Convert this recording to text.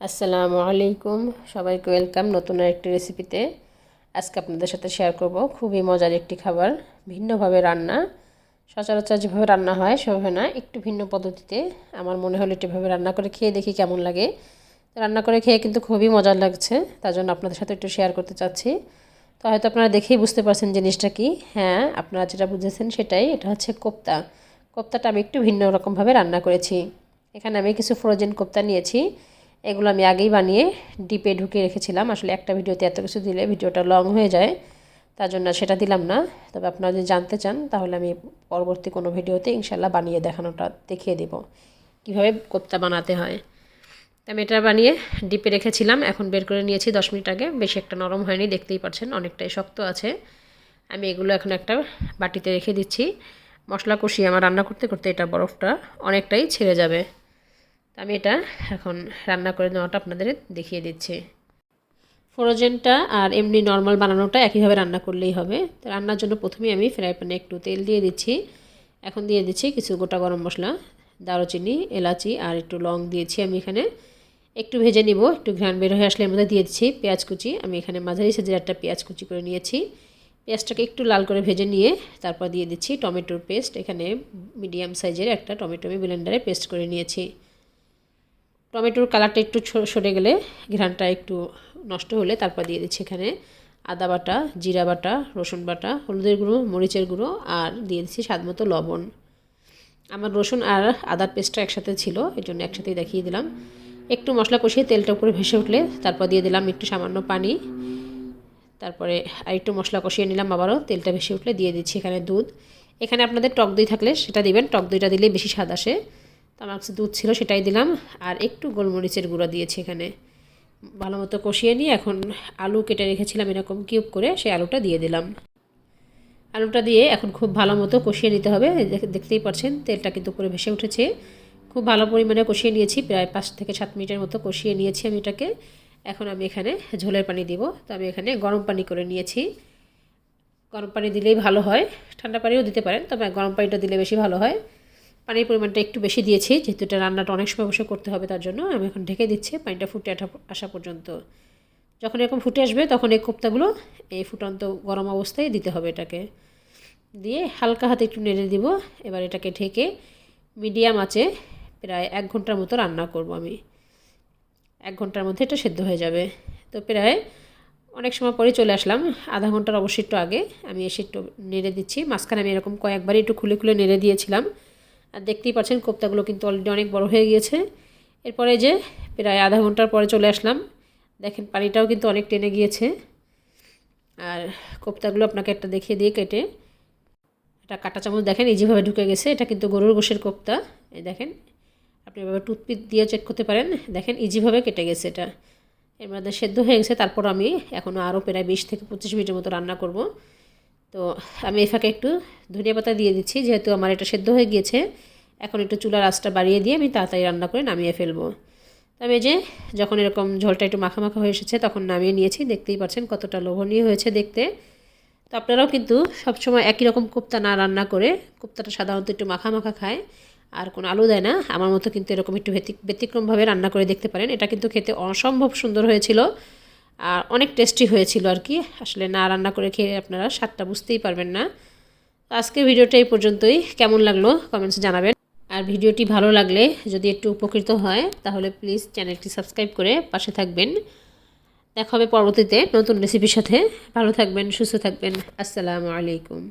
আসসালামু আলাইকুম। সবাইকে ওয়েলকাম নতুন একটি রেসিপিতে আজকে আপনাদের সাথে শেয়ার করব। খুবই মজার একটি খাবার, ভিন্নভাবে রান্না। সচরাচর যেভাবে রান্না হয়, সেভাবে না, একটু ভিন্ন পদ্ধতিতে। আমার মনে হলো এটিভাবে রান্না করে খেয়ে দেখি কেমন লাগে। রান্না করে খেয়ে কিন্তু খুবই মজার লাগছে, তার জন্য আপনাদের সাথে একটু শেয়ার করতে চাচ্ছি। তো হয়তো আপনারা দেখেই বুঝতে পারছেন জিনিসটা কি। হ্যাঁ আপনারা যেটা বুঝেছেন সেটাই, এটা হচ্ছে কোপ্তা। কোপ্তাটা আমি একটু ভিন্ন রকমভাবে রান্না করেছি। এখানে আমি কিছু ফ্রোজেন কোপ্তা নিয়েছি। এগুলো আমি আগেই বানিয়ে ডিপে ঢুকিয়ে রেখেছিলাম। আসলে একটা ভিডিওতে এত কিছু দিলে ভিডিওটা লং হয়ে যায়, তার জন্য সেটা দিলাম না। তবে আপনারা যদি জানতে চান, তাহলে আমি পরবর্তী কোনো ভিডিওতে ইনশাল্লাহ বানিয়ে দেখানোটা দেখিয়ে দেব, কীভাবে কোপ্তা বানাতে হয়। আমি এটা বানিয়ে ডিপে রেখেছিলাম। এখন বের করে নিয়েছি দশ মিনিট আগে। বেশি একটা নরম হয়নি, দেখতেই পাচ্ছেন, অনেকটাই শক্ত আছে। আমি এগুলো এখন একটা বাটিতে রেখে দিচ্ছি। মশলা কষিয়ে আমার রান্না করতে করতে এটা বরফটা অনেকটাই ছেড়ে যাবে। আমি এটা এখন রান্না করে নেওয়াটা আপনাদের দেখিয়ে দিচ্ছি। ফ্রোজেনটা আর এমনি নর্মাল বানানোটা একইভাবে রান্না করলেই হবে। তো রান্নার জন্য প্রথমেই আমি ফ্রাই প্যানে একটু তেল দিয়ে দিচ্ছি। এখন দিয়ে দিচ্ছি কিছু গোটা গরম মশলা, দারুচিনি, এলাচি আর একটু লং দিয়েছি আমি এখানে। একটু ভেজে নিব, একটু ঘ্রাণ বের হয়ে আসলে এর মধ্যে দিয়ে দিচ্ছি পেঁয়াজ কুচি। আমি এখানে মাঝারি সাইজের একটা পেঁয়াজ কুচি করে নিয়েছি। পেঁয়াজটাকে একটু লাল করে ভেজে নিয়ে তারপর দিয়ে দিচ্ছি টমেটোর পেস্ট। এখানে মিডিয়াম সাইজের একটা টমেটো আমি ব্লেন্ডারে পেস্ট করে নিয়েছি। টমেটোর কালারটা একটু সরে গেলে ঘ্রানটা একটু নষ্ট হলে তারপর দিয়ে দিচ্ছি এখানে আদা বাটা, জিরা বাটা, রসুন বাটা, হলুদের গুঁড়ো, মরিচের গুঁড়ো আর দিয়ে দিচ্ছি স্বাদ মতো লবণ। আমার রসুন আর আদার পেস্টটা একসাথে ছিল, এই জন্য একসাথেই দেখিয়ে দিলাম। একটু মশলা কষিয়ে তেলটা উপরে ভেসে উঠলে তারপর দিয়ে দিলাম একটু সামান্য পানি। তারপরে আর একটু মশলা কষিয়ে নিলাম আবারও, তেলটা ভেসে উঠলে দিয়ে দিচ্ছি এখানে দুধ। এখানে আপনাদের টক দই থাকলে সেটা দিবেন, টক দইটা দিলে বেশি স্বাদ আসে। তো আমার দুধ ছিল সেটাই দিলাম। আর একটু গোলমরিচের গুঁড়ো দিয়েছি এখানে। ভালো মতো কষিয়ে নিয়ে এখন আলু কেটে রেখেছিলাম এরকম কিউব করে, সেই আলুটা দিয়ে দিলাম। আলুটা দিয়ে এখন খুব ভালো মতো কষিয়ে নিতে হবে। দেখতেই পাচ্ছেন, তেলটা কিন্তু উপরে ভেসে উঠেছে। খুব ভালো পরিমাণে কষিয়ে নিয়েছি, প্রায় পাঁচ থেকে সাত মিনিটের মতো কষিয়ে নিয়েছি আমি এটাকে। এখন আমি এখানে ঝোলের পানি দিব। তো আমি এখানে গরম পানি করে নিয়েছি। গরম পানি দিলেই ভালো হয়। ঠান্ডা পানিও দিতে পারেন, তবে গরম পানিটা দিলে বেশি ভালো হয়। পানির পরিমাণটা একটু বেশি দিয়েছি, যেহেতু এটা রান্নাটা অনেক সময় বসে করতে হবে তার জন্য, আমি এখন ঢেকে দিচ্ছি, পানিটা ফুটে আসা পর্যন্ত। যখন এরকম ফুটে আসবে, তখন এই কোপ্তাগুলো এই ফুটন্ত গরম অবস্থায় দিতে হবে এটাকে। দিয়ে হালকা হাতে একটু নেড়ে দিব, এবার এটাকে ঢেকে মিডিয়াম আছে প্রায় এক ঘণ্টার মতো রান্না করব আমি। এক ঘণ্টার মধ্যে এটা সেদ্ধ হয়ে যাবে। তো প্রায় অনেক সময় পরে চলে আসলাম, আধা ঘণ্টার অবশ্যই একটু আগে, আমি এসে একটু নেড়ে দিচ্ছি, মাঝখানে আমি এরকম কয়েকবারই একটু খুলে খুলে নেড়ে দিয়েছিলাম। আর দেখতেই পাচ্ছেন কোপ্তাগুলো কিন্তু অলরেডি অনেক বড় হয়ে গিয়েছে। এরপরে যে প্রায় আধা ঘণ্টার পরে চলে আসলাম। দেখেন পানিটাও কিন্তু অনেক টেনে গিয়েছে। আর কোপ্তাগুলো আপনাকে একটা দেখিয়ে দিয়ে কেটে। এটা কাটা চামচ দেখেন ইজিভাবে ঢুকে গেছে, এটা কিন্তু গরুর গোশের কোপ্তা। এই দেখেন, আপনি এভাবে টুথপিক দিয়ে চেক করতে পারেন। দেখেন ইজিভাবে কেটে গেছে এটা। এর মধ্যে সেদ্ধ হয়ে গেছে, তারপর আমি এখনও আরও প্রায় বিশ থেকে পঁচিশ মিনিটের মতো রান্না করব। তো আমি এই ফাঁকে একটু ধনিয়া পাতা দিয়ে দিচ্ছি, যেহেতু আমার এটা সেদ্ধ হয়ে গিয়েছে। এখন একটু চুলার আঁচটা বাড়িয়ে দিয়ে আমি তাড়াতাড়ি রান্না করে নামিয়ে ফেলব। তবে যে যখন এরকম ঝোলটা একটু মাখা মাখা হয়ে এসেছে, তখন নামিয়ে নিয়েছি। দেখতেই পাচ্ছেন কতটা লোভনীয় হয়েছে দেখতে। তো আপনারাও কিন্তু সবসময় একই রকম কোপ্তা না রান্না করে কোপ্তাটা সাধারণত একটু মাখা মাখা খায়, আর কোনো আলু দেয় না। আমার মতো কিন্তু এরকম একটু ব্যতিক্রমভাবে রান্না করে দেখতে পারেন। এটা কিন্তু খেতে অসম্ভব সুন্দর হয়েছিল। আর অনেক টেস্টি হয়েছিল আর কি। আসলে না রান্না করে খেয়ে আপনারা স্বাদটা বুঝতেই পারবেন না। তো আজকের ভিডিওটা এই পর্যন্তই। কেমন লাগল কমেন্টস জানাবেন। আর ভিডিওটি ভালো লাগলে যদি একটু উপকৃত হয়, তাহলে প্লিজ চ্যানেলটি সাবস্ক্রাইব করে পাশে থাকবেন। দেখা হবে পরবর্তীতে নতুন রেসিপির সাথে। ভালো থাকবেন, সুস্থ থাকবেন। আসসালামু আলাইকুম।